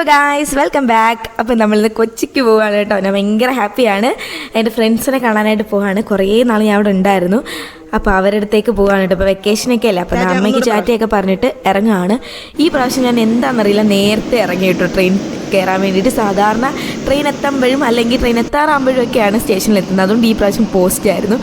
Hello guys welcome back അപ്പം നമ്മളിന്ന് കൊച്ചിക്ക് പോവുകയാണ് കേട്ടോ. ഞാൻ ഭയങ്കര ഹാപ്പിയാണ് എന്റെ ഫ്രണ്ട്സിനെ കാണാനായിട്ട് പോവുകയാണ് കുറേ നാൾ ഞാൻ അവിടെ ഉണ്ടായിരുന്നു. അപ്പോൾ അവരുടെ അടുത്തേക്ക് പോവാണ് കേട്ടോ. വെക്കേഷൻ വെക്കേഷനൊക്കെ അല്ലേ? അപ്പോൾ അമ്മയ്ക്ക് ചാറ്റയൊക്കെ പറഞ്ഞിട്ട് ഇറങ്ങുകയാണ് ഈ പ്രാവശ്യം ഞാൻ എന്താണെന്നറിയില്ല. നേരത്തെ ഇറങ്ങി കേട്ടോ ട്രെയിൻ കയറാൻ വേണ്ടിയിട്ട്. സാധാരണ ട്രെയിൻ എത്തുമ്പോഴും അല്ലെങ്കിൽ ട്രെയിൻ എത്താറാകുമ്പോഴും ഒക്കെയാണ് സ്റ്റേഷനിൽ എത്തുന്നത്. അതുകൊണ്ട് ഈ പ്രാവശ്യം പോസ്റ്റ് ആയിരുന്നു.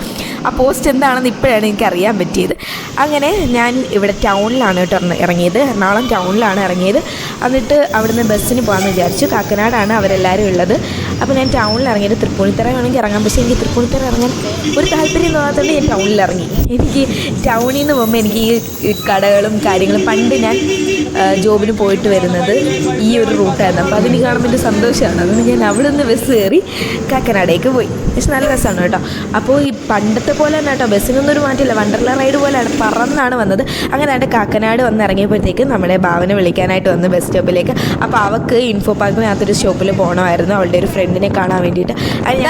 ആ പോസ്റ്റ് എന്താണെന്ന് ഇപ്പോഴാണ് എനിക്ക് അറിയാൻ പറ്റിയത്. അങ്ങനെ ഞാൻ ഇവിടെ ടൗണിലാണ് കേട്ടോ ഇറങ്ങ- ഇറങ്ങിയത്. എറണാകുളം ടൗണിലാണ് ഇറങ്ങിയത്. എന്നിട്ട് അവിടുന്ന് ബസ്സിന് പോകാമെന്ന് വിചാരിച്ചു. കാക്കനാടാണ് അവരെല്ലാവരും ഉള്ളത്. അപ്പോൾ ഞാൻ ടൗണിൽ ഇറങ്ങിയിട്ട് തൃപ്പൂണിത്തറ വേണമെങ്കിൽ ഇറങ്ങാം. പക്ഷേ എനിക്ക് തൃപ്പൂണിത്തറ ഇറങ്ങാൻ ഒരു താല്പര്യം തോന്നാത്തതുകൊണ്ട് ഞാൻ ടൗണിൽ ഇറങ്ങി എനിക്ക് ടൗണിൽ നിന്ന് പോകുമ്പോൾ എനിക്ക് ഈ കടകളും കാര്യങ്ങളും പണ്ട് ഞാൻ ജോബിന് പോയിട്ട് വരുന്നത് ഈ ഒരു റൂട്ടായിരുന്നു. അപ്പോൾ അതെനിക്ക് കാണുമ്പോൾ എന്റെ സന്തോഷമാണ്. അതുകൊണ്ട് ഞാൻ അവിടെ നിന്ന് ബസ് കയറി കാക്കനാടേക്ക് പോയി. പക്ഷെ നല്ല രസമാണ് കേട്ടോ. അപ്പോൾ ഈ പണ്ടത്തെ പോലെ തന്നെ കേട്ടോ ബസ്സിനൊന്നും ഒരു മാറ്റമില്ല. വണ്ടർല റൈഡ് പോലെയാണ് പറന്നാണ് വന്നത്. അങ്ങനെ ആയിട്ട് കാക്കനാട് വന്ന് ഇറങ്ങിയപ്പോഴത്തേക്ക് നമ്മുടെ ഭാവന വിളിക്കാനായിട്ട് വന്ന് ബസ് സ്റ്റോപ്പിലേക്ക് അപ്പോൾ അവൾക്ക് ഇൻഫോ പാർക്കിനകത്തൊരു ഷോപ്പിൽ പോകണമായിരുന്നു അവളുടെ ഒരു ഫ്രണ്ടിനെ കാണാൻ വേണ്ടിയിട്ട്. അത്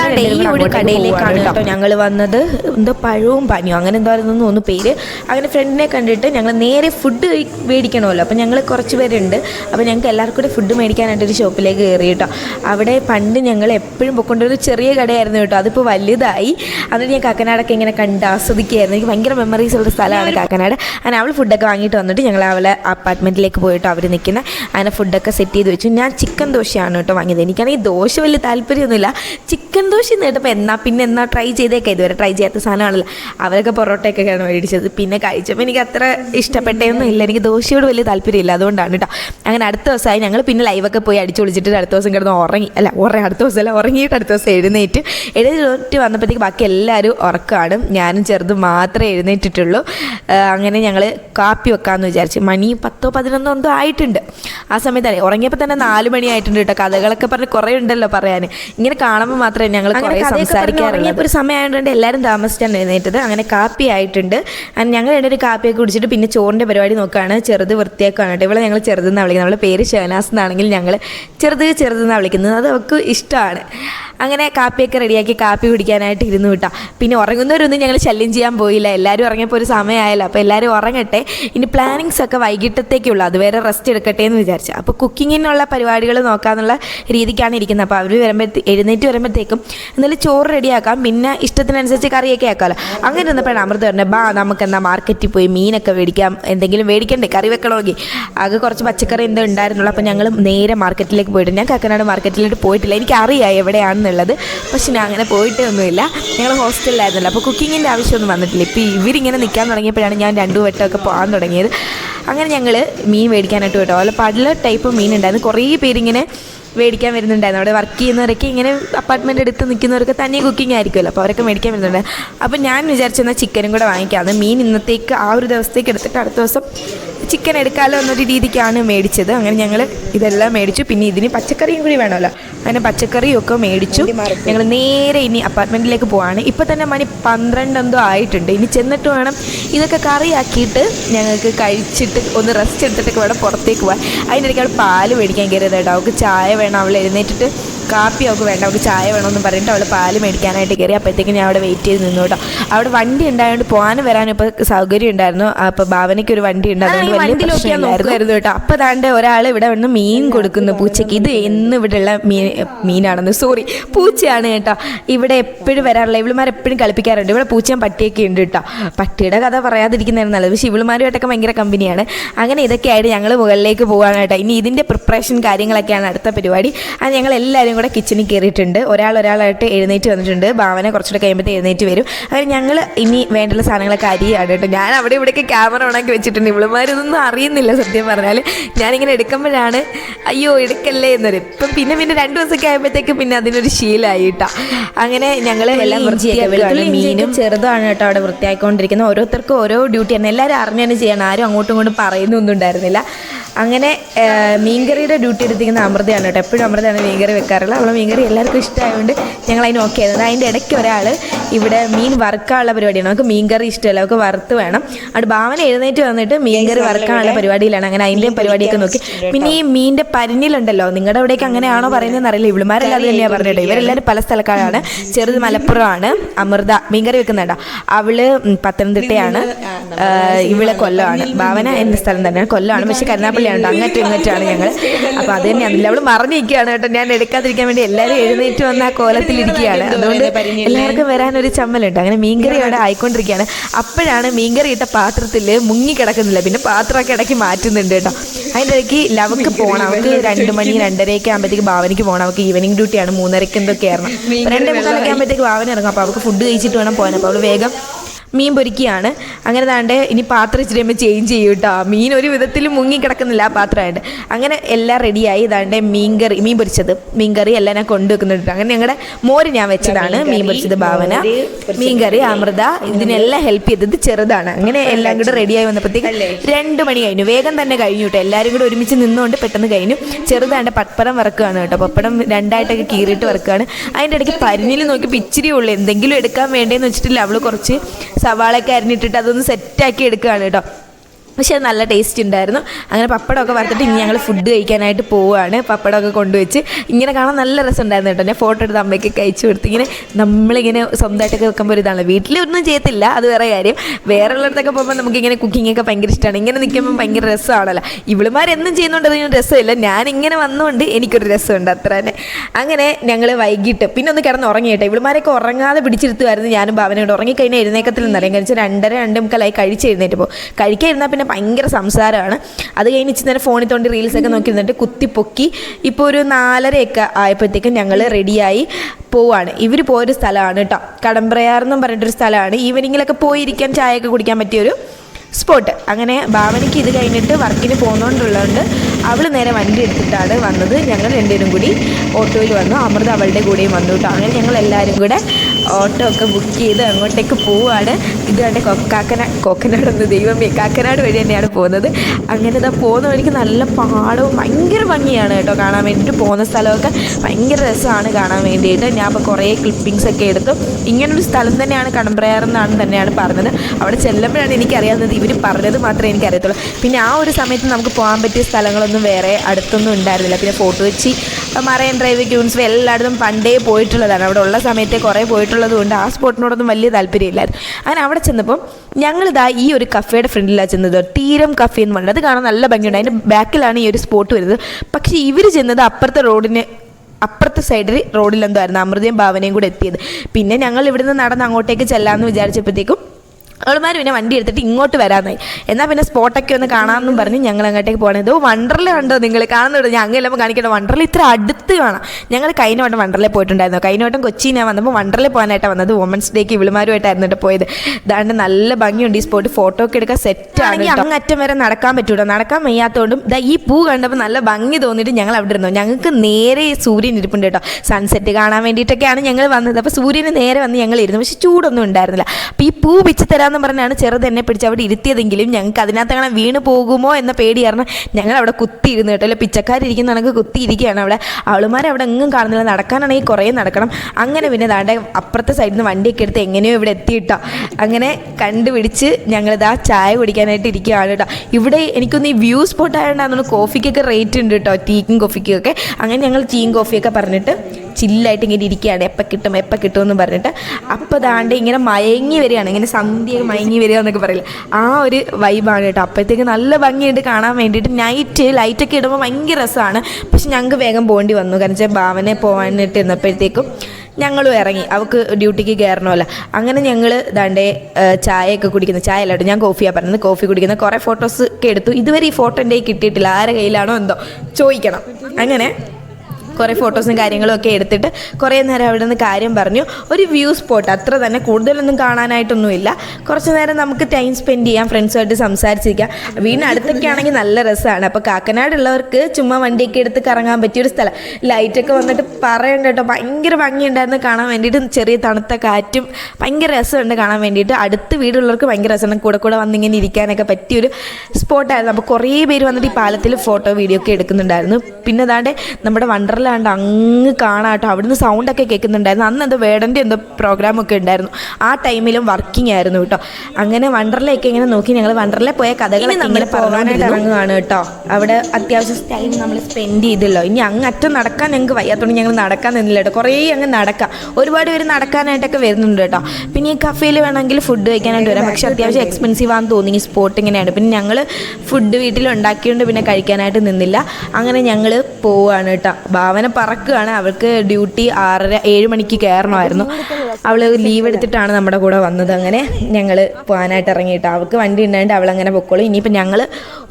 കടയിലേക്കാണ് കേട്ടോ. ഞങ്ങൾ വന്നത് എന്തോ പഴവും പനിയോ അങ്ങനെ എന്തോ ആയിരുന്നു തോന്നുന്നു പേര്. അങ്ങനെ ഫ്രണ്ടിനെ കണ്ടിട്ട് ഞങ്ങൾ നേരെ ഫുഡ് മേടിക്കണമല്ലോ. അപ്പോൾ ഞങ്ങൾ കുറച്ച് പേരുണ്ട്. അപ്പോൾ ഞങ്ങൾക്ക് എല്ലാവർക്കും കൂടെ ഫുഡ് മേടിക്കാനായിട്ട് ഒരു ഷോപ്പിലേക്ക് കയറി കേട്ടോ. അവിടെ പണ്ട് ഞങ്ങൾ എപ്പോഴും പൊക്കൊണ്ടൊരു ചെറിയ കടയായിരുന്നു കേട്ടോ. അതിപ്പോൾ വലുതായി എന്നിട്ട് ഞാൻ കാക്കനാടൊക്കെ ഇങ്ങനെ കണ്ട് ആസ്വദിക്കുകയായിരുന്നു. എനിക്ക് ഭയങ്കര മെമ്മറീസ് ഉള്ള സ്ഥലമാണ് കാക്കനാട്. അങ്ങനെ അവൾ ഫുഡൊക്കെ വാങ്ങിയിട്ട് വന്നിട്ട് ഞങ്ങൾ അവളെ അപ്പാർട്ട്മെന്റിലേക്ക് പോയിട്ട് അവർ നിൽക്കുന്ന. അങ്ങനെ ഫുഡൊക്കെ സെറ്റ് ചെയ്ത് വെച്ചു. ഞാൻ ചിക്കൻ ദോശയാണ് കേട്ടോ വാങ്ങിയത്. എനിക്കാണെങ്കിൽ ദോശ വലിയ താല്പര്യമൊന്നുമില്ല. ചിക്കൻ ദോശ നേട്ടപ്പോൾ എന്നാ പിന്നെ എന്നാ ട്രൈ ചെയ്തേക്കാം. ഇതുവരെ ട്രൈ ചെയ്യാത്ത സാധനമാണല്ലോ. അവരൊക്കെ പൊറോട്ടയൊക്കെയാണ് മേടിച്ചത്. പിന്നെ കഴിച്ചപ്പോൾ എനിക്ക് അത്ര ഇഷ്ടപ്പെട്ടതൊന്നും ഇല്ല. എനിക്ക് ദോശയോട് വലിയ താല്പര്യമില്ല. അതുകൊണ്ടാണ് കേട്ടോ. അങ്ങനെ അടുത്ത ദിവസമായി ഞങ്ങൾ പിന്നെ ലൈവൊക്കെ പോയി അടിച്ചു വിളിച്ചിട്ട് അടുത്ത ദിവസം കിടന്ന് ഉറങ്ങി. അല്ല ഉറങ്ങി. അടുത്ത ദിവസം അല്ല ഉറങ്ങിയിട്ട് അടുത്ത ദിവസം എഴുന്നേറ്റ്. എഴുന്നേറ്റ് വന്നപ്പോഴത്തേക്ക് ബാക്കി എല്ലാവരും ഉറക്കമാണ് ഞാനും ചെറുത് മാത്രമേ എഴുന്നേറ്റിട്ടുള്ളൂ. അങ്ങനെ ഞങ്ങൾ കാപ്പി വെക്കാമെന്ന് വിചാരിച്ചു മണി പത്തോ പതിനൊന്നോ എന്തോ ആയിട്ടുണ്ട്. ആ സമയത്താണ് ഉറങ്ങിയപ്പോൾ തന്നെ നാല് മണി ആയിട്ടുണ്ട് കേട്ടോ കഥകളൊക്കെ പറഞ്ഞ് കുറേ ഉണ്ടല്ലോ പറയാൻ ഇങ്ങനെ കാണുമ്പോൾ മാത്രമേ ഞങ്ങൾ കുറേ സംസാരിക്കാറുള്ളൂ. ഒരു സമയമായതുകൊണ്ട് എല്ലാവരും താമസിച്ചാണ് എഴുന്നേറ്റത്. അങ്ങനെ കാപ്പി ആയിട്ടുണ്ട്. ഞങ്ങൾ എന്റെ ഒരു കാപ്പിയൊക്കെ കുടിച്ചിട്ട് പിന്നെ ചോറിന്റെ പരിപാടി നോക്കുകയാണ് ചെറുത് വൃത്തിയാക്കുകയാണ് കേട്ടോ. ഇവിടെ ഞങ്ങൾ ചെറുതെന്നാണ് വിളിക്കുന്നത്. നമ്മൾ പേര് ഷഹനാസ് എന്നാണെങ്കിൽ ഞങ്ങൾ ചെറുത് ചെറുതെന്നാണ് വിളിക്കുന്നത്. അത് അവർക്ക് ഇഷ്ടമാണ്. അങ്ങനെ കാപ്പിയൊക്കെ റെഡിയാക്കി കാപ്പി കുടിക്കാനായിട്ട് ഇരുന്ന് വിട്ടാ. പിന്നെ ഉറങ്ങുന്നവരൊന്നും ഞങ്ങൾ ശല്യം ചെയ്യാൻ പോയില്ല. എല്ലാവരും ഉറങ്ങിയപ്പോൾ ഒരു സമയമായല്ലോ. അപ്പോൾ എല്ലാവരും ഉറങ്ങട്ടെ. ഇനി പ്ലാനിങ്സ് ഒക്കെ വൈകിട്ടത്തേക്കുള്ളൂ. അതുവരെ റെസ്റ്റ് എടുക്കട്ടെ എന്ന് വിചാരിച്ചു. അപ്പോൾ കുക്കിങ്ങിനുള്ള പരിപാടികൾ നോക്കാമെന്നുള്ള രീതിക്കാണ് ഇരിക്കുന്നത് അപ്പോൾ അവർ വരുമ്പോഴത്തേ എഴുന്നേറ്റ് വരുമ്പോഴത്തേക്കും എന്നാലും ചോറ് റെഡിയാക്കാം. പിന്നെ ഇഷ്ടത്തിനനുസരിച്ച് കറിയൊക്കെ ആക്കാമല്ലോ അങ്ങനെ ഇരുന്നപ്പോഴാണ് അമൃത പറഞ്ഞത് ബാ നമുക്ക് എന്നാൽ മാർക്കറ്റിൽ പോയി മീനൊക്കെ മേടിക്കാം. എന്തെങ്കിലും മേടിക്കണ്ടേ? കറി വെക്കണമെങ്കിൽ ആകെ കുറച്ച് പച്ചക്കറി എന്തോ ഉണ്ടായിരുന്നുള്ളൂ. അപ്പോൾ ഞങ്ങൾ നേരെ മാർക്കറ്റിലേക്ക് പോയിട്ട് ഞാൻ കാക്കനാട് മാർക്കറ്റിലോട്ട് പോയിട്ടില്ല. എനിക്കറിയാം എവിടെയാണെന്നുള്ളത്. പക്ഷെ ഞാൻ അങ്ങനെ പോയിട്ടൊന്നുമില്ല. ഞങ്ങൾ ഹോസ്റ്റലിലായിരുന്നല്ലോ. അപ്പോൾ കുക്കിങ്ങിന്റെ ആവശ്യമൊന്നും വന്നിട്ടില്ല. ഇപ്പോൾ ഇവരിങ്ങനെ നിൽക്കാൻ തുടങ്ങിയപ്പോഴാണ് ഞാൻ രണ്ടു വട്ടമൊക്കെ പോകാൻ തുടങ്ങിയത്. അങ്ങനെ ഞങ്ങൾ മീൻ മേടിക്കാനായിട്ട് കേട്ടോ. അല്ല പല ടൈപ്പ് മീൻ ഉണ്ടായിരുന്നു കുറേ പേരിങ്ങനെ മേടിക്കാൻ വരുന്നുണ്ടായിരുന്നു. അവിടെ വർക്ക് ചെയ്യുന്നവരൊക്കെ ഇങ്ങനെ അപ്പാർട്ട്മെന്റ് എടുത്ത് നിൽക്കുന്നവർക്ക് തന്നെ കുക്കിംഗ് ആയിരിക്കുമല്ലോ. അപ്പോൾ അവരൊക്കെ മേടിക്കാൻ വരുന്നുണ്ട്. അപ്പോൾ ഞാൻ വിചാരിച്ചെന്നാൽ ചിക്കനും കൂടെ വാങ്ങിക്കാമെന്ന് മീൻ ഇന്നത്തേക്ക് ആ ഒരു ദിവസത്തേക്ക് എടുത്തിട്ട് അടുത്ത ദിവസം ചിക്കൻ എടുക്കാമല്ലോ എന്നൊരു രീതിക്കാണ് മേടിച്ചത്. അങ്ങനെ ഞങ്ങൾ ഇതെല്ലാം മേടിച്ചു. പിന്നെ ഇതിന് പച്ചക്കറിയും കൂടി വേണമല്ലോ. അങ്ങനെ പച്ചക്കറിയും ഒക്കെ മേടിച്ചു. ഞങ്ങൾ നേരെ ഇനി അപ്പാർട്ട്മെന്റിലേക്ക് പോവാണ്. ഇപ്പോൾ തന്നെ മണി പന്ത്രണ്ടെന്തോ ആയിട്ടുണ്ട്. ഇനി ചെന്നിട്ട് വേണം ഇതൊക്കെ കറിയാക്കിയിട്ട് ഞങ്ങൾക്ക് കഴിച്ചിട്ട് ഒന്ന് റെസ്റ്റ് എടുത്തിട്ടൊക്കെ വേണം പുറത്തേക്ക് പോകാൻ അതിനിടയ്ക്ക് അവൾ പാൽ മേടിക്കാൻ കയറിയത് കേട്ടോ അവൾക്ക് ചായ വേണം അവൾ എഴുന്നേറ്റിട്ട് കാപ്പി അവൾക്ക് വേണ്ട അവൾക്ക് ചായ വേണമെന്ന് പറഞ്ഞിട്ട് അവൾ പാൽ മേടിക്കാനായിട്ട് കയറി. അപ്പോഴത്തേക്ക് ഞാൻ അവിടെ വെയിറ്റ് ചെയ്ത് നിന്നു കേട്ടോ. അവിടെ വണ്ടി ഉണ്ടായതുകൊണ്ട് പോകാനും വരാനും ഇപ്പോൾ സൗകര്യം ഉണ്ടായിരുന്നു. അപ്പോൾ ഭാവനയ്ക്ക് ഒരു വണ്ടി ഉണ്ട്. അതുകൊണ്ട് വലിയ പ്രശ്നമില്ലായിരുന്നു കേട്ടോ. അപ്പോൾ താണ്ട് ഒരാൾ ഇവിടെ വന്ന് മീൻ കൊടുക്കുന്നു പൂച്ചയ്ക്ക്. ഇത് എന്ന് ഇവിടെയുള്ള മീൻ മീനാണെന്ന്. സോറി പൂച്ചയാണ് കേട്ടോ. ഇവിടെ എപ്പോഴും വരാറില്ല ഇവളുമാർ എപ്പോഴും കളിപ്പിക്കാറുണ്ട്. ഇവിടെ പൂച്ചയും പട്ടിയൊക്കെ ഉണ്ട് കേട്ടോ. പട്ടിയുടെ കഥ പറയാതിരിക്കുന്നതായിരുന്നു നല്ലത് പക്ഷേ ഇവളുമാരുമായിട്ടൊക്കെ ഭയങ്കര കമ്പനിയാണ് അങ്ങനെ ഇതൊക്കെ ആയിട്ട് ഞങ്ങൾ മുകളിലേക്ക് പോകാണ് കേട്ടോ. ഇനി ഇതിന്റെ പ്രിപ്പറേഷൻ കാര്യങ്ങളൊക്കെയാണ് അടുത്ത പരിപാടി. അത് ഞങ്ങൾ എല്ലാവരും കൂടെ കിച്ചണിൽ കയറിയിട്ടുണ്ട് ഒരാൾ ഒരാളായിട്ട് എഴുന്നേറ്റ് വന്നിട്ടുണ്ട്. ഭാവന കുറച്ചുകൂടെ കഴിയുമ്പോൾ എഴുന്നേറ്റ് വരും. അങ്ങനെ ഞങ്ങൾ ഇനി വേണ്ടുള്ള സാധനങ്ങളൊക്കെ അരിയാണ് കേട്ടോ. ഞാൻ അവിടെ ഇവിടെയൊക്കെ ക്യാമറ ഓണാക്കി വെച്ചിട്ടുണ്ട്. ഇവളുമാരിതൊന്നും അറിയുന്നില്ല സത്യം പറഞ്ഞാൽ ഞാനിങ്ങനെ എടുക്കുമ്പോഴാണ് അയ്യോ എടുക്കല്ലേ എന്നൊരു. ഇപ്പം പിന്നെ പിന്നെ രണ്ട് ദിവസമൊക്കെ ആയപ്പോഴത്തേക്ക് പിന്നെ അതിനൊരു ശീലമായി കേട്ടോ. അങ്ങനെ ഞങ്ങൾ എല്ലാം വൃത്തിയാക്കി മീനും ചെറുതാണ് കേട്ടോ അവിടെ വൃത്തിയാക്കിക്കൊണ്ടിരിക്കുന്നത് ഓരോരുത്തർക്കും ഓരോ ഡ്യൂട്ടിയാണ് എല്ലാവരും അറിഞ്ഞാണ് ചെയ്യണം. ആരും അങ്ങോട്ടും ഇങ്ങോട്ടും പറയുന്നൊന്നും ഉണ്ടായിരുന്നില്ല. അങ്ങനെ മീൻകറിയുടെ ഡ്യൂട്ടി എടുത്തിരിക്കുന്ന അമൃതയാണ് കേട്ടോ. എപ്പോഴും അമൃതയാണ് മീൻകറി വെക്കാറുള്ളത്. അവളെ മീൻകറി എല്ലാവർക്കും ഇഷ്ടമായതുകൊണ്ട് ഞങ്ങൾ അതിന് ഓക്കെ ആയിരുന്നു അതിന്റെ ഇടയ്ക്ക് ഒരാൾ ഇവിടെ മീൻ വറുക്കാനുള്ള പരിപാടിയാണ്. നമുക്ക് മീൻകറി ഇഷ്ടമല്ല. അവർക്ക് വറുത്ത് വേണം. അവിടെ ഭാവന എഴുന്നേറ്റ് വന്നിട്ട് മീൻകറി വറുക്കാനുള്ള പരിപാടിയിലാണ്. അങ്ങനെ അതിന്റെയും പരിപാടിയൊക്കെ നോക്കി. പിന്നെ ഈ മീനിന്റെ പരിഞ്ഞിലുണ്ടല്ലോ നിങ്ങളുടെ അവിടേക്ക് അങ്ങനെയാണോ പറയുന്നതെന്ന് അറിയില്ല. ഇവിളുമാരെല്ലാം അത് തന്നെയാണ് പറഞ്ഞത് ഇവരെല്ലാവരും പല സ്ഥലക്കാരാണ്. ചെറുത് മലപ്പുറമാണ്. അമൃത മീൻകറി വെക്കുന്നുണ്ടോ അവൾ പത്തനംതിട്ടയാണ്. ഇവളെ കൊല്ലമാണ്. ഭാവന എന്ന സ്ഥലം തന്നെയാണ് കൊല്ലമാണ് പക്ഷെ കരുനാപ്പള്ളിയാണ് അങ്ങോട്ട് ഇങ്ങോട്ടാണ് ഞങ്ങൾ അപ്പോൾ അത് തന്നെയാണ് അവൾ മറിഞ്ഞിരിക്കുകയാണ് കേട്ടോ. ഞാൻ എടുക്കാതിരിക്കാൻ വേണ്ടി എല്ലാവരും എഴുന്നേറ്റ് വന്ന ആ കോലത്തിലിരിക്കുകയാണ് അതുകൊണ്ട് എല്ലാവർക്കും വരാനൊരു ചമ്മലുണ്ട്. അങ്ങനെ മീൻകറി അവിടെ ആയിക്കൊണ്ടിരിക്കുകയാണ്. അപ്പോഴാണ് മീൻകറി ഇട്ട പാത്രത്തിൽ മുങ്ങി കിടക്കുന്നില്ല. പിന്നെ പാത്രമൊക്കെ ഇടയ്ക്ക് മാറ്റുന്നുണ്ട് കേട്ടോ. അതിന്റെ ഇടയ്ക്ക് ലവക്ക് പോകണം അവൾക്ക് രണ്ട് മണി രണ്ടരയൊക്കെ ആകുമ്പോഴത്തേക്ക് ഭാവനയ്ക്ക് പോകണം അവൾക്ക് ഈവനിങ് ഡ്യൂട്ടിയാണ് മൂന്നരയ്ക്ക് എന്തൊക്കെ ആയിരുന്നു രണ്ടേ മുക്കാലൊക്കെ ആകുമ്പോഴത്തേക്ക് ഭാവന ഇറങ്ങും. അപ്പോൾ അവൾക്ക് ഫുഡ് കഴിച്ചിട്ട് വേണം പോകാൻ. അപ്പോൾ അവൾ വേഗം മീൻ പൊരിക്കുകയാണ്. അങ്ങനെ താണ്ട് ഇനി പാത്രം ഇച്ചിരി നമ്മൾ ചേഞ്ച് ചെയ്യും കേട്ടോ മീൻ ഒരു വിധത്തിൽ മുങ്ങി കിടക്കുന്നില്ല ആ പാത്രമായിട്ട് അങ്ങനെ എല്ലാം റെഡിയായി ഇതാണ്ട് മീൻ കറി മീൻ പൊരിച്ചത്. മീൻ കറി എല്ലാം ഞാൻ കൊണ്ടുവെക്കുന്നുണ്ട് അങ്ങനെ ഞങ്ങളുടെ മോര് ഞാൻ വെച്ചതാണ് മീൻ പൊരിച്ചത് ഭാവന. മീൻ കറി അമൃത ഇതിനെല്ലാം ഹെൽപ്പ് ചെയ്തത് ചെറുതാണ്. അങ്ങനെ എല്ലാം കൂടെ റെഡിയായി വന്നപ്പോഴത്തേക്ക് രണ്ട് മണി കഴിഞ്ഞു. വേഗം തന്നെ കഴിഞ്ഞു കേട്ടോ എല്ലാവരും കൂടെ ഒരുമിച്ച് നിന്നുകൊണ്ട് പെട്ടെന്ന് കഴിഞ്ഞു. ചെറുതാണ്ട് പപ്പടം വറക്കുകയാണ് കേട്ടോ പപ്പടം രണ്ടായിട്ടൊക്കെ കീറിയിട്ട് വറക്കുകയാണ് അതിന്റെ ഇടയ്ക്ക് പരിഞ്ഞിൽ നോക്കിയപ്പോൾ ഇച്ചിരി ഉള്ളു. എന്തെങ്കിലും എടുക്കാൻ വേണ്ടേന്ന് വെച്ചിട്ടില്ല. അവൾ കുറച്ച് സവാളയൊക്കെ അരിഞ്ഞിട്ടിട്ട് അതൊന്ന് സെറ്റാക്കി എടുക്കുകയാണ് കേട്ടോ. പക്ഷെ അത് നല്ല ടേസ്റ്റ് ഉണ്ടായിരുന്നു. അങ്ങനെ പപ്പടമൊക്കെ വറുത്തിട്ട് ഇനി ഞങ്ങൾ ഫുഡ് കഴിക്കാനായിട്ട് പോവുകയാണ് പപ്പടമൊക്കെ കൊണ്ടുവച്ച് ഇങ്ങനെ കാണാൻ നല്ല രസം ഉണ്ടായിരുന്നു കേട്ടോ. ഞാൻ ഫോട്ടോ എടുത്ത് അമ്മയ്ക്ക് കഴിച്ചു കൊടുത്ത്. ഇങ്ങനെ നമ്മളിങ്ങനെ സ്വന്തമായിട്ടൊക്കെ വെക്കുമ്പോൾ ഒരു ഇതാണ്. വീട്ടിൽ ഒന്നും ചെയ്യത്തില്ല. അത് വേറെ കാര്യം. വേറെ ഉള്ളിടത്തൊക്കെ പോകുമ്പോൾ നമുക്കിങ്ങനെ കുക്കിംഗ് ഒക്കെ ഭയങ്കര ഇഷ്ടമാണ് ഇങ്ങനെ നിൽക്കുമ്പോൾ ഭയങ്കര രസമാണല്ലോ. ഇവളുമാരെന്നും ചെയ്യുന്നുണ്ട് അതിന് രസമില്ല. ഞാൻ ഇങ്ങനെ വന്നുകൊണ്ട് എനിക്കൊരു രസമുണ്ട് അത്ര തന്നെ. അങ്ങനെ ഞങ്ങൾ വൈകിട്ട് പിന്നെ ഒന്ന് കിടന്ന് ഉറങ്ങി കേട്ടോ ഇവളുമാരൊക്കെ ഉറങ്ങാതെ പിടിച്ചിരുത്തുമായിരുന്നു ഞാനും ഭാവനയോട് ഉറങ്ങിക്കഴിഞ്ഞാൽ എഴുന്നേക്കത്തിൽ നിന്നറിയാം കഴിച്ച് രണ്ടര രണ്ടേ മുക്കാലായി കഴിച്ച് പോകും. കഴിക്കാതിരുന്നാൽ പിന്നെ ഭയങ്കര സംസാരമാണ്. അത് കഴിഞ്ഞ് ഇച്ചിരി നേരം ഫോണിൽ തോണ്ടി റീൽസൊക്കെ നോക്കി നിന്നിട്ട് കുത്തിപ്പൊക്കി. ഇപ്പോൾ ഒരു നാലരയൊക്കെ ആയപ്പോഴത്തേക്കും ഞങ്ങൾ റെഡിയായി പോവാണ്. ഇവർ പോയൊരു സ്ഥലമാണ് കേട്ടോ കടമ്പ്രയാർ എന്നും പറഞ്ഞിട്ടൊരു സ്ഥലമാണ്. ഈവനിങ്ങിലൊക്കെ പോയിരിക്കാൻ ചായയൊക്കെ കുടിക്കാൻ പറ്റിയൊരു സ്പോട്ട് അങ്ങനെ ഭാവനയ്ക്ക് ഇത് കഴിഞ്ഞിട്ട് വർക്കിന് പോകുന്നതുകൊണ്ടുള്ളതുകൊണ്ട് അവൾ നേരെ വണ്ടി എടുത്തിട്ടാണ് വന്നത്. ഞങ്ങൾ രണ്ടുപേരും കൂടി ഓട്ടോയിൽ വന്നു. അമൃത അവളുടെ കൂടെയും വന്നു കേട്ടോ. അങ്ങനെ ഞങ്ങൾ എല്ലാവരും കൂടെ ഓട്ടോ ഒക്കെ ബുക്ക് ചെയ്ത് അങ്ങോട്ടേക്ക് പോവുകയാണ് ഇത് കണ്ട്? കാക്കന കോക്കനാട് ഒന്ന് ദൈവമേ കാക്കനാട് വഴി തന്നെയാണ് പോകുന്നത്. അങ്ങനെ ഇതാ പോകുന്ന വഴിക്ക് നല്ല പാടവും ഭയങ്കര ഭംഗിയാണ് കേട്ടോ കാണാൻ വേണ്ടിയിട്ട് പോകുന്ന സ്ഥലമൊക്കെ. ഭയങ്കര രസമാണ് കാണാൻ വേണ്ടിയിട്ട്. ഞാൻ അപ്പോൾ കുറേ ക്ലിപ്പിങ്സ് ഒക്കെ എടുത്തു. ഇങ്ങനൊരു സ്ഥലം തന്നെയാണ് കടമ്പ്രയാർ എന്നാണ് തന്നെയാണ് പറഞ്ഞത്. അവിടെ ചെല്ലുമ്പോഴാണ് എനിക്കറിയാവുന്നത് ഇവർ പറഞ്ഞത് മാത്രമേ എനിക്കറിയത്തുള്ളൂ. പിന്നെ ആ ഒരു സമയത്ത് നമുക്ക് പോകാൻ പറ്റിയ സ്ഥലങ്ങളൊന്നും വേറെ അടുത്തൊന്നും ഉണ്ടായിരുന്നില്ല. പിന്നെ fort Kochi marine drive queens എല്ലായിടത്തും പണ്ടേ പോയിട്ടുള്ളതാണ്. അവിടെ ഉള്ള സമയത്തെ കുറേ പോയിട്ടുള്ളത് കൊണ്ട് ആ സ്പോട്ടിനോടൊന്നും വലിയ താല്പര്യമില്ലായിരുന്നു. അങ്ങനെ അവിടെ ചെന്നപ്പം ഞങ്ങളിതാ ഈ ഒരു കഫേയുടെ ഫ്രണ്ടിലാണ് ചെന്നത്. തീരം കഫേ എന്ന് പറഞ്ഞത് അത് കാണാൻ നല്ല ഭംഗിയുണ്ട്. അതിന്റെ ബാക്കിലാണ് ഈ ഒരു സ്പോട്ട് വരുന്നത്. പക്ഷേ ഇവർ ചെന്നത് അപ്പുറത്തെ റോഡിന് അപ്പുറത്തെ സൈഡിൽ റോഡിലെന്തോ ആയിരുന്നു. അമൃതയും ഭാവനയും കൂടെ എത്തിയത്. പിന്നെ ഞങ്ങൾ ഇവിടുന്ന് നടന്ന് അങ്ങോട്ടേക്ക് ചെല്ലാമെന്ന് വിചാരിച്ചപ്പോഴത്തേക്കും അവളുമാർ പിന്നെ വണ്ടി എടുത്തിട്ട് ഇങ്ങോട്ട് വരാമെന്നായി എന്നാൽ പിന്നെ സ്പോട്ടൊക്കെ ഒന്ന് കാണാമെന്നും പറഞ്ഞ് ഞങ്ങൾ അങ്ങോട്ടേക്ക് പോകണത് ഇത് വണ്ടർല കണ്ടോ നിങ്ങൾ കാണുന്നുണ്ടോ. ഞാൻ അങ്ങനെയല്ലപ്പോൾ കാണിക്കണം വണ്ടർല ഇത്ര അടുത്ത് കാണാം. ഞങ്ങൾ കഴിഞ്ഞ വട്ടം പോയിട്ടുണ്ടായിരുന്നു. കഴിഞ്ഞ വട്ടം കൊച്ചി ഞാൻ വന്നപ്പോൾ വണ്ടറിൽ പോകാനായിട്ടാണ് വന്നത്. വുമൻസ് ഡേക്ക് ഇവിളുമാരുമായിട്ടായിരുന്നു കേട്ടോ പോയത്. ഇതാണ്ട് നല്ല ഭംഗിയുണ്ട് ഈ സ്പോട്ട് ഫോട്ടോ ഒക്കെ എടുക്കാൻ സെറ്റ് ആണെങ്കിൽ അങ്ങറ്റം വരെ നടക്കാൻ പറ്റൂട്ടോ? നടക്കാൻ വയ്യാത്തതുകൊണ്ടും ഇതാ ഈ പൂ കണ്ടപ്പോൾ നല്ല ഭംഗി തോന്നിയിട്ട് ഞങ്ങൾ അവിടെ ഇരുന്നു. ഞങ്ങൾക്ക് നേരെ സൂര്യൻ ഇരിപ്പുണ്ട് കേട്ടോ സൺസെറ്റ് കാണാൻ വേണ്ടിയിട്ടൊക്കെയാണ് ഞങ്ങൾ വന്നത്. അപ്പോൾ സൂര്യന് നേരെ വന്ന് ഞങ്ങൾ ഇരുന്നു. പക്ഷെ ചൂടൊന്നും ഉണ്ടായിരുന്നില്ല. അപ്പോൾ ഈ പൂ പിച്ച് തരാമെന്ന് പറഞ്ഞാണ് ചെറുത് എന്നെ പിടിച്ച് അവിടെ ഇരുത്തിയതെങ്കിലും ഞങ്ങൾക്ക് അതിനകത്ത് അങ്ങനെ വീണ് പോകുമോ എന്ന പേടി കാരണം ഞങ്ങൾ അവിടെ കുത്തിയിരുന്നു കേട്ടോ. അല്ലെ പിച്ചക്കാരിരിക്കുന്ന കണക്ക് കുത്തിയിരിക്കുകയാണ് അവിടെ. അവളുമാരെ അവിടെ എങ്ങും കാണുന്നില്ല. നടക്കാനാണെങ്കിൽ കുറേ നടക്കണം. അങ്ങനെ പിന്നെ താണ്ടെ അപ്പുറത്തെ സൈഡിൽ നിന്ന് വണ്ടിയൊക്കെ എടുത്ത് എങ്ങനെയോ ഇവിടെ എത്തിയിട്ടോ. അങ്ങനെ കണ്ടുപിടിച്ച് ഞങ്ങളിതാ ചായ കുടിക്കാനായിട്ട് ഇരിക്കുകയാണ് കേട്ടോ. ഇവിടെ എനിക്കൊന്ന് ഈ വ്യൂ സ്പോട്ട് ആയതുകൊണ്ടാണ് കോഫിക്കൊക്കെ റേറ്റ് ഉണ്ട് കേട്ടോ ടീക്കും കോഫിക്കും ഒക്കെ അങ്ങനെ ഞങ്ങൾ ടീയും കോഫിയൊക്കെ പറഞ്ഞിട്ട് ചില്ലായിട്ട് ഇങ്ങനെ ഇരിക്കുകയാണ്. എപ്പോൾ കിട്ടും എപ്പോൾ കിട്ടും എന്ന് പറഞ്ഞിട്ട്. അപ്പോൾ ദാണ്ട് ഇങ്ങനെ മയങ്ങി വരികയാണ്. ഇങ്ങനെ സന്ധ്യ മയങ്ങി വരിക എന്നൊക്കെ പറയില്ല ആ ഒരു വൈബാണ് കേട്ടോ. അപ്പോഴത്തേക്ക് നല്ല ഭംഗിയായിട്ട് കാണാൻ വേണ്ടിയിട്ട് നൈറ്റ് ലൈറ്റൊക്കെ ഇടുമ്പോൾ ഭയങ്കര രസമാണ്. പക്ഷെ ഞങ്ങൾക്ക് വേഗം പോകേണ്ടി വന്നു. കാരണം വെച്ചാൽ ഭാവനെ പോകാനായിട്ട് ഇരുന്നപ്പോഴത്തേക്കും ഞങ്ങളും ഇറങ്ങി. അവൾക്ക് ഡ്യൂട്ടിക്ക് കയറണമല്ലോ അങ്ങനെ ഞങ്ങൾ ദാണ്ടേ ചായയൊക്കെ കുടിക്കുന്നു. ചായ അല്ലാട്ടോ ഞാൻ കോഫിയാണ് പറഞ്ഞത്. കോഫി കുടിക്കുന്ന കുറേ ഫോട്ടോസ് ഒക്കെ എടുത്തു. ഇതുവരെ ഈ ഫോട്ടോ എന്റെ കിട്ടിയിട്ടില്ല. ആരുടെ കയ്യിലാണോ എന്തോ. ചോദിക്കണം. അങ്ങനെ കുറേ ഫോട്ടോസും കാര്യങ്ങളും ഒക്കെ എടുത്തിട്ട് കുറേ നേരം അവിടെ നിന്ന് കാര്യം പറഞ്ഞു. ഒരു വ്യൂ സ്പോട്ട് അത്ര തന്നെ കൂടുതലൊന്നും കാണാനായിട്ടൊന്നുമില്ല. കുറച്ച് നേരം നമുക്ക് ടൈം സ്പെൻഡ് ചെയ്യാം ഫ്രണ്ട്സുമായിട്ട് സംസാരിച്ചിരിക്കാം. വീടിന് അടുത്തൊക്കെ ആണെങ്കിൽ നല്ല രസമാണ് അപ്പോൾ കാക്കനാടുള്ളവർക്ക് ചുമ്മാ വണ്ടിയൊക്കെ എടുത്ത് കറങ്ങാൻ പറ്റിയ ഒരു സ്ഥലം ലൈറ്റൊക്കെ വന്നിട്ട് പറയണ്ട കേട്ടോ. ഭയങ്കര ഭംഗിയുണ്ടായിരുന്നു കാണാൻ വേണ്ടിയിട്ട്. ചെറിയ തണുത്ത കാറ്റും ഭയങ്കര രസമുണ്ട് കാണാൻ വേണ്ടിയിട്ട്. അടുത്ത് വീടുള്ളവർക്ക് ഭയങ്കര രസമാണ്. കൂടെ കൂടെ വന്നിങ്ങനെ ഇരിക്കാനൊക്കെ പറ്റിയൊരു സ്പോട്ടായിരുന്നു അപ്പോൾ കുറേ പേര് വന്നിട്ട് ഈ പാലത്തിൽ ഫോട്ടോ വീഡിയോ ഒക്കെ എടുക്കുന്നുണ്ടായിരുന്നു. പിന്നെ അതാണ്ട് നമ്മുടെ വണ്ടർല വണ്ടർലാണ്ട് അങ്ങ് കാണാട്ടോ അവിടുന്ന് സൗണ്ടൊക്കെ കേൾക്കുന്നുണ്ടായിരുന്നു. അന്ന് എന്തോ വേടന്റെ എന്തോ പ്രോഗ്രാമൊക്കെ ഉണ്ടായിരുന്നു. ആ ടൈമിലും വർക്കിംഗ് ആയിരുന്നു കേട്ടോ. അങ്ങനെ വണ്ടർലയൊക്കെ ഇങ്ങനെ നോക്കി ഞങ്ങൾ വണ്ടർലെ പോയ കഥകൾ നമ്മൾ പോകാനായിട്ട് ഇറങ്ങുകയാണ് കേട്ടോ. അവിടെ അത്യാവശ്യം ടൈം നമ്മൾ സ്പെൻഡ് ചെയ്തല്ലോ. ഇനി അങ്ങ് അറ്റം നടക്കാൻ ഞങ്ങൾക്ക് വയ്യാത്തതുകൊണ്ട് ഞങ്ങൾ നടക്കാൻ നിന്നില്ല കേട്ടോ. കുറേ അങ്ങ് നടക്കാം. ഒരുപാട് പേര് നടക്കാനായിട്ടൊക്കെ വരുന്നുണ്ട് കേട്ടോ. പിന്നെ ഈ കഫേയിൽ വേണമെങ്കിൽ ഫുഡ് കഴിക്കാനായിട്ട് വരാം. പക്ഷേ അത്യാവശ്യം എക്സ്പെൻസീവ് ആണെന്ന് തോന്നി. ഈ സ്പോട്ട് ഇങ്ങനെയാണ്. പിന്നെ ഞങ്ങൾ ഫുഡ് വീട്ടിൽ ഉണ്ടാക്കിയോണ്ട് പിന്നെ കഴിക്കാനായിട്ട് നിന്നില്ല. അങ്ങനെ ഞങ്ങൾ പോവുകയാണ് കേട്ടോ. ഭാവന പറക്കുകയാണ്. അവൾക്ക് ഡ്യൂട്ടി ആറര ഏഴ് മണിക്ക് കയറണമായിരുന്നു. അവൾ ലീവ് എടുത്തിട്ടാണ് നമ്മുടെ കൂടെ വന്നത്. അങ്ങനെ ഞങ്ങൾ പോകാനായിട്ട് ഇറങ്ങിയിട്ട് അവൾക്ക് വണ്ടി ഉണ്ടായിട്ട് അവൾ അങ്ങനെ പൊക്കോളൂ. ഇനിയിപ്പോൾ ഞങ്ങൾ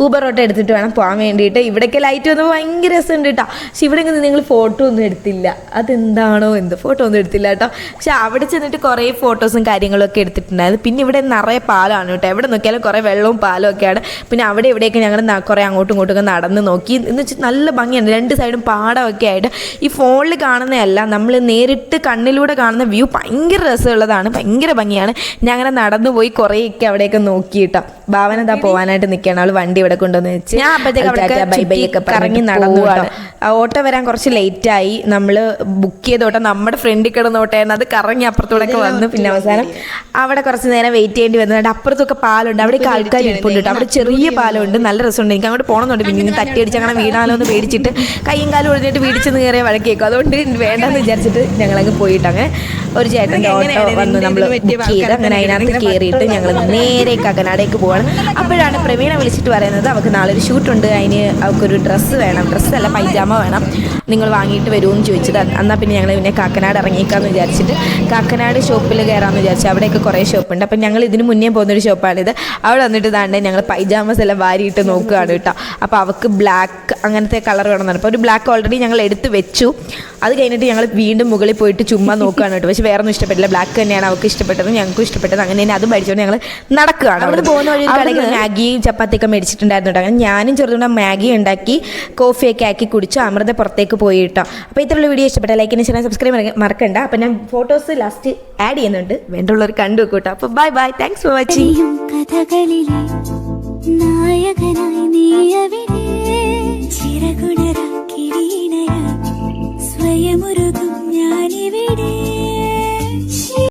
ഊബർ ഓട്ടോ എടുത്തിട്ട് വേണം പോകാൻ വേണ്ടിയിട്ട്. ഇവിടേക്ക് ലൈറ്റ് വന്നപ്പോൾ ഭയങ്കര രസമുണ്ട് കേട്ടോ പക്ഷെ ഇവിടെ നിന്ന് നിങ്ങൾ ഫോട്ടോ ഒന്നും എടുത്തില്ല. അതെന്താണോ എന്ത് ഫോട്ടോ ഒന്നും എടുത്തില്ല കേട്ടോ പക്ഷെ അവിടെ ചെന്നിട്ട് കുറേ ഫോട്ടോസും കാര്യങ്ങളും ഒക്കെ എടുത്തിട്ടുണ്ടായിരുന്നു. പിന്നെ ഇവിടെ നിറയെ പാലമാണ് കേട്ടോ എവിടെ നോക്കിയാലും കുറേ വെള്ളവും പാലും ഒക്കെയാണ്. പിന്നെ അവിടെ ഇവിടെയൊക്കെ ഞങ്ങൾ കുറേ അങ്ങോട്ടും ഇങ്ങോട്ടും ഒക്കെ നടന്ന് നോക്കി. എന്ന് വെച്ചാൽ നല്ല ഭംഗിയാണ് രണ്ട് സൈഡും പാടമൊക്കെ ആയിട്ട് ഈ ഫോണിൽ കാണുന്നതല്ല നമ്മൾ നേരിട്ട് കണ്ണിലൂടെ കാണുന്ന വ്യൂ ഭയങ്കര രസമുള്ളതാണ് ഭയങ്കര ഭംഗിയാണ്. ഞാൻ അങ്ങനെ നടന്നു പോയി കുറേയൊക്കെ അവിടെയൊക്കെ നോക്കിയിട്ടോ. ഭാവന എന്താ പോകാനായിട്ട് നിൽക്കുകയാണ് അവൾ വണ്ടി ഇവിടെ കൊണ്ടുവന്ന് വെച്ച് ഞാൻ അപ്പോഴത്തേക്ക് അവിടെ കറങ്ങി നടന്നു ഓട്ടോ വരാൻ കുറച്ച് ലേറ്റ് ആയി. നമ്മൾ ബുക്ക് ചെയ്ത ഓട്ടോ നമ്മുടെ ഫ്രണ്ടിൽ കിടന്ന ഓട്ടമായിരുന്നു. അത് കറങ്ങി അപ്പുറത്തൂടെ ഒക്കെ വന്നു. പിന്നെ അവസാനം അവിടെ കുറച്ച് നേരം വെയിറ്റ് ചെയ്യേണ്ടി വന്നിട്ട് അപ്പുറത്തൊക്കെ പാലുണ്ട്. അവിടെയൊക്കെ ആൾക്കാർ ഇരിപ്പുണ്ട് കേട്ടോ. അവിടെ ചെറിയ പാലുണ്ട്. നല്ല രസമുണ്ട്. എനിക്ക് അങ്ങോട്ട് പോകണമെന്നുണ്ട് പിന്നെ തട്ടിയടിച്ച് അങ്ങനെ വീണാലോ എന്ന് പേടിച്ചിട്ട് കൈയും കാലും ഒഴിഞ്ഞിട്ട് വീടിച്ചെന്ന് കയറിയ വഴക്കേക്കും അതുകൊണ്ട് വേണ്ടെന്ന് വിചാരിച്ചിട്ട് ഞങ്ങളങ്ങ് പോയിട്ട് അങ്ങനെ ഒരു ചേട്ടന്റെ ഓട്ടോ വന്ന് നമ്മൾ ബുക്ക് ചെയ്ത് അങ്ങനെ അതിനകത്ത് കയറിയിട്ട് ഞങ്ങൾ നേരെ കകനാടേക്ക് പോവാണ്. അപ്പോഴാണ് പ്രവീണ വിളിച്ചിട്ട് പറയുന്നത് അവൾക്ക് നാളെ ഒരു ഷൂട്ടുണ്ട് അതിന് അവൾക്കൊരു ഡ്രസ്സ് വേണം ഡ്രസ്സല്ല പൈജാമ വേണം. നിങ്ങൾ വാങ്ങിയിട്ട് വരുമെന്ന് ചോദിച്ചത്. എന്നാൽ പിന്നെ ഞങ്ങൾ പിന്നെ കാക്കനാട് ഇറങ്ങിയേക്കാമെന്ന് വിചാരിച്ചിട്ട് കാക്കനാട് ഷോപ്പിൽ കയറാമെന്ന് വിചാരിച്ചു. അവിടെയൊക്കെ കുറേ ഷോപ്പുണ്ട്. അപ്പം ഞങ്ങൾ ഇതിന് മുന്നേ പോകുന്നൊരു ഷോപ്പാണിത് അവിടെ വന്നിട്ട് ഇതാണ്ട് ഞങ്ങൾ പൈജാമസ് എല്ലാം വാരിയിട്ട് നോക്കുകയാണ് കേട്ടോ. അപ്പോൾ അവൾക്ക് ബ്ലാക്ക് അങ്ങനത്തെ കളർ വേണമെന്നാണ്. അപ്പോൾ ഒരു ബ്ലാക്ക് ഓൾറെഡി ഞങ്ങൾ എടുത്ത് വെച്ചു. അത് കഴിഞ്ഞിട്ട് ഞങ്ങൾ വീണ്ടും മുകളിൽ പോയിട്ട് ചുമ്മാ നോക്കുകയാണ് കേട്ടോ. പക്ഷേ വേറെ ഒന്നും ഇഷ്ടപ്പെട്ടില്ല. ബ്ലാക്ക് തന്നെയാണ് അവൾക്ക് ഇഷ്ടപ്പെട്ടത് ഞങ്ങൾക്കും ഇഷ്ടപ്പെട്ടത്. അങ്ങനെ തന്നെ അതും മേടിച്ചുകൊണ്ട് ഞങ്ങൾ നടക്കുകയാണ് അവിടെ പോകുന്ന വഴി കടയിൽ മാഗി ചപ്പാത്തിയൊക്കെ മേടിച്ചിട്ടുണ്ടായിരുന്നു കേട്ടോ. അങ്ങനെ ഞാനും ചെറുതുകൊണ്ട് മാഗി ഉണ്ടാക്കി കോഫിയൊക്കെ ആക്കി കുടിച്ചു അമൃത പുറത്തേക്ക് പോയി കേട്ടോ. അപ്പോൾ ഇത്രയുള്ള വീഡിയോ ഇഷ്ടപ്പെട്ട ലൈക്ക് ചെയ്യാൻ സബ്സ്ക്രൈബ് മറക്കണ്ട. അപ്പോൾ ഞാൻ ഫോട്ടോസ് ലാസ്റ്റ് ആഡ് ചെയ്യുന്നുണ്ട്. വേണ്ടുള്ളവർ കണ്ടു കേട്ടോ. അപ്പോൾ bye bye thanks for watching കഥകളിലെ നായകനായി സ്വയമുരുകും ഞാനിവിടെ.